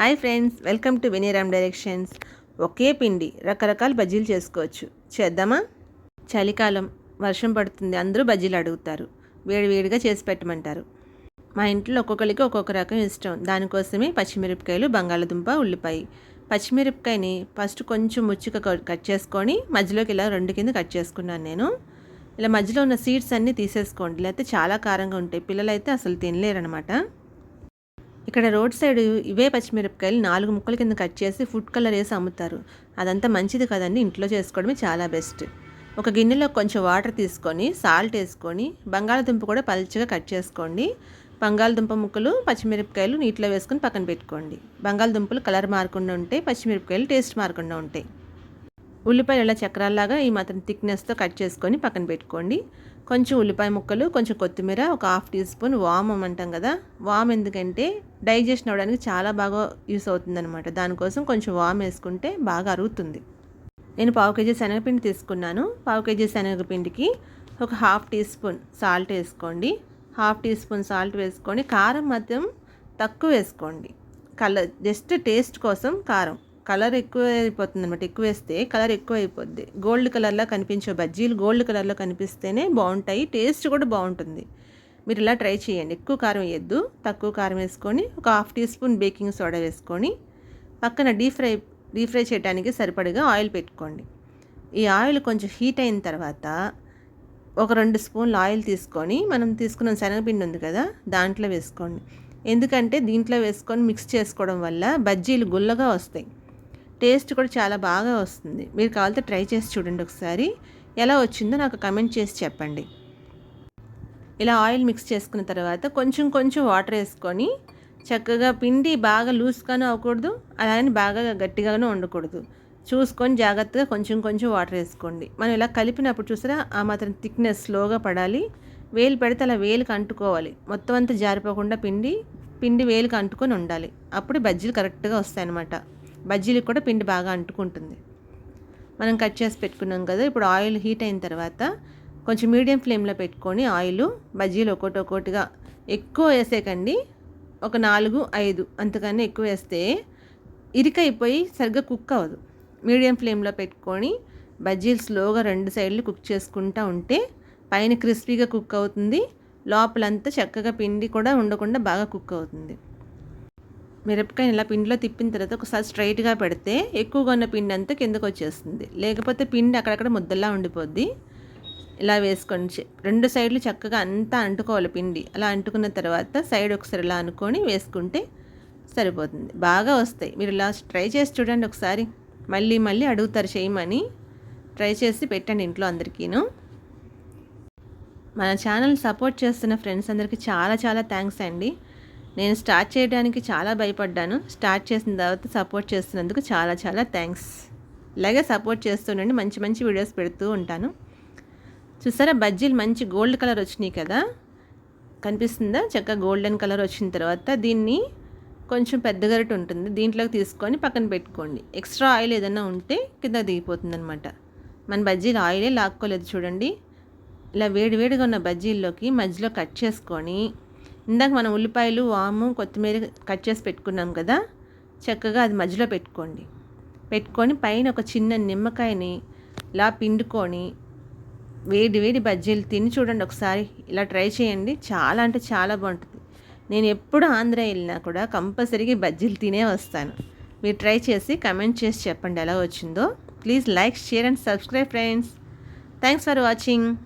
Hi friends welcome to Vineeram directions. ఒకే పిండి రకరకాల బజ్జీలు చేసుకోవచ్చు. చేద్దామా? చలికాలం వర్షం పడుతుంది అందరూ బజ్జీలు అడుగుతారు. వేడివేడిగా చేసి పెట్టమంటారు. మా ఇంట్లో ఒక్కొక్కరికి ఒక్కొక్క రకం ఇష్టం. దానికోసమే పచ్చిమిరపకాయలు బంగాళదుంప ఉల్లిపాయ. పచ్చిమిరపకాయని ఫస్ట్ కొంచెం ముచ్చుక కట్ చేసుకొని మధ్యలోకి ఇలా రెండు కింద కట్ చేసుకున్నాను నేను. ఇలా మధ్యలో ఉన్న సీడ్స్ అన్నీ తీసేసుకోండి. లేకపోతే చాలా కారంగా ఉంటాయి. పిల్లలైతే అసలు అసలు తినలేరనమాట. ఇక్కడ రోడ్ సైడ్ ఇవే పచ్చిమిరపకాయలు నాలుగు ముక్కల కింద కట్ చేసి ఫుడ్ కలర్ వేసి అమ్ముతారు. అదంతా మంచిది కదండి ఇంట్లో చేసుకోవడమే చాలా బెస్ట్. ఒక గిన్నెలో కొంచెం వాటర్ తీసుకొని సాల్ట్ వేసుకొని బంగాళదుంప కూడా పల్చగా కట్ చేసుకోండి. బంగాళదుంప ముక్కలు పచ్చిమిరపకాయలు నీటిలో వేసుకొని పక్కన పెట్టుకోండి. బంగాళదుంపలు కలర్ మారకుండా ఉంటాయి పచ్చిమిరపకాయలు టేస్ట్ మారకుండా ఉంటాయి. ఉల్లిపాయలు ఇలా చక్రాల్లాగా ఈ మాత్రం థిక్నెస్తో కట్ చేసుకొని పక్కన పెట్టుకోండి. కొంచెం ఉల్లిపాయ ముక్కలు కొంచెం కొత్తిమీర ఒక హాఫ్ టీ స్పూన్ వామ్ అంటాం కదా. వామ్ ఎందుకంటే డైజెషన్ అవ్వడానికి చాలా బాగా యూస్ అవుతుందన్నమాట. దానికోసం కొంచెం వామ్ వేసుకుంటే బాగా అరుగుతుంది. నేను పావు కేజీ శనగపిండి తీసుకున్నాను. పావు కేజీ శనగపిండికి ఒక హాఫ్ టీ స్పూన్ సాల్ట్ వేసుకోండి. హాఫ్ టీ స్పూన్ సాల్ట్ వేసుకోండి కారం మాత్రం తక్కువ వేసుకోండి. కలర్ జస్ట్ టేస్ట్ కోసం కారం. కలర్ ఎక్కువ అయిపోతుంది అనమాట ఎక్కువ వేస్తే కలర్ ఎక్కువ అయిపోద్ది గోల్డ్ కలర్లో కనిపించే బజ్జీలు గోల్డ్ కలర్లో కనిపిస్తేనే బాగుంటాయి టేస్ట్ కూడా బాగుంటుంది మీరు ఇలా ట్రై చేయండి. ఎక్కువ కారం వేయద్దు. తక్కువ కారం వేసుకొని ఒక half teaspoon baking soda వేసుకొని పక్కన డీప్ ఫ్రై డీప్ ఫ్రై చేయడానికి సరిపడగా ఆయిల్ పెట్టుకోండి. ఈ ఆయిల్ కొంచెం హీట్ అయిన తర్వాత ఒక రెండు స్పూన్లు ఆయిల్ తీసుకొని మనం తీసుకున్న శనగపిండి ఉంది కదా దాంట్లో వేసుకోండి. ఎందుకంటే దీంట్లో వేసుకొని మిక్స్ చేసుకోవడం వల్ల బజ్జీలు గుల్లగా వస్తాయి. టేస్ట్ కూడా చాలా బాగా వస్తుంది. మీరు కావాలంటే ట్రై చేసి చూడండి ఒకసారి. ఎలా వచ్చిందో నాకు కమెంట్ చేసి చెప్పండి. ఇలా ఆయిల్ మిక్స్ చేసుకున్న తర్వాత కొంచెం కొంచెం వాటర్ వేసుకొని చక్కగా పిండి బాగా లూజ్గాను అవ్వకూడదు. అలానే బాగా గట్టిగాను ఉండకూడదు. చూసుకొని జాగ్రత్తగా కొంచెం కొంచెం వాటర్ వేసుకోండి. మనం ఇలా కలిపినప్పుడు చూసారా? ఆ మాత్రం థిక్నెస్ స్లోగా పడాలి. వేలు పెడితే అలా వేలుకి అంటుకోవాలి. మొత్తం అంతా జారిపోకుండా పిండి పిండి వేలుకి అంటుకొని ఉండాలి. అప్పుడు బజ్జీలు కరెక్ట్గా వస్తాయన్నమాట. బజ్జీలకు కూడా పిండి బాగా అంటుకుంటుంది. మనం కట్ చేసి పెట్టుకున్నాం కదా ఇప్పుడు ఆయిల్ హీట్ అయిన తర్వాత కొంచెం మీడియం ఫ్లేమ్లో పెట్టుకొని ఆయిల్ బజ్జీలు ఒకటి ఒకటిగా ఎక్కువ వేసేకండి. ఒక నాలుగు ఐదు అంతకన్నా ఎక్కువ వేస్తే ఇరికైపోయి సరిగ్గా కుక్ అవ్వదు. మీడియం ఫ్లేమ్లో పెట్టుకొని బజ్జీలు స్లోగా రెండు సైడ్లు కుక్ చేసుకుంటూ ఉంటే పైన క్రిస్పీగా కుక్ అవుతుంది. లోపలంతా చక్కగా పిండి కూడా ఉండకుండా బాగా కుక్ అవుతుంది. మిరపకాయని ఇలా పిండిలో తిప్పిన తర్వాత ఒకసారి స్ట్రైట్గా పెడితే ఎక్కువగా ఉన్న పిండి అంతా కిందకు వచ్చేస్తుంది. లేకపోతే పిండి అక్కడక్కడ ముద్దల్లా ఉండిపోద్ది. ఇలా వేసుకొని రెండు సైడ్లు చక్కగా అంతా అంటుకోవాలి పిండి. అలా అంటుకున్న తర్వాత సైడ్ ఒకసారి ఇలా అనుకొని వేసుకుంటే సరిపోతుంది. బాగా వస్తాయి. మీరు ఇలా ట్రై చేసి చూడండి ఒకసారి. మళ్ళీ మళ్ళీ అడుగుతారు చేయమని. ట్రై చేసి పెట్టండి ఇంట్లో అందరికీను. మన ఛానల్ సపోర్ట్ చేస్తున్న ఫ్రెండ్స్ అందరికీ చాలా చాలా థ్యాంక్స్ అండి. నేను స్టార్ట్ చేయడానికి చాలా భయపడ్డాను. స్టార్ట్ చేసిన తర్వాత సపోర్ట్ చేస్తున్నందుకు చాలా చాలా థ్యాంక్స్ ఇలాగే సపోర్ట్ చేస్తుండండి మంచి మంచి వీడియోస్ పెడుతూ ఉంటాను. చూసారా బజ్జీలు మంచి గోల్డ్ కలర్ వచ్చినాయి కదా? కనిపిస్తుందా? చక్కగా గోల్డెన్ కలర్ వచ్చిన తర్వాత దీన్ని కొంచెం పెద్ద గరిట ఉంటుంది. దీంట్లోకి తీసుకొని పక్కన పెట్టుకోండి. ఎక్స్ట్రా ఆయిల్ ఏదైనా ఉంటే కింద దిగిపోతుంది అనమాట మన బజ్జీలు ఆయిలే లాక్కోలేదు చూడండి. ఇలా వేడివేడిగా ఉన్న బజ్జీల్లోకి మధ్యలో కట్ చేసుకొని ఇందాక మనం ఉల్లిపాయలు వాము కొత్తిమీర కట్ చేసి పెట్టుకున్నాం కదా చక్కగా అది మధ్యలో పెట్టుకోండి. పెట్టుకొని పైన ఒక చిన్న నిమ్మకాయని ఇలా పిండుకొని వేడి వేడి బజ్జీలు తిని చూడండి ఒకసారి. ఇలా ట్రై చేయండి. చాలా అంటే చాలా బాగుంటుంది. నేను ఎప్పుడు ఆంధ్ర వెళ్ళినా కూడా కంపల్సరీగా బజ్జీలు తినే వస్తాను. మీరు ట్రై చేసి కమెంట్ చేసి చెప్పండి ఎలా వచ్చిందో. Please like share and subscribe friends. Thanks for watching.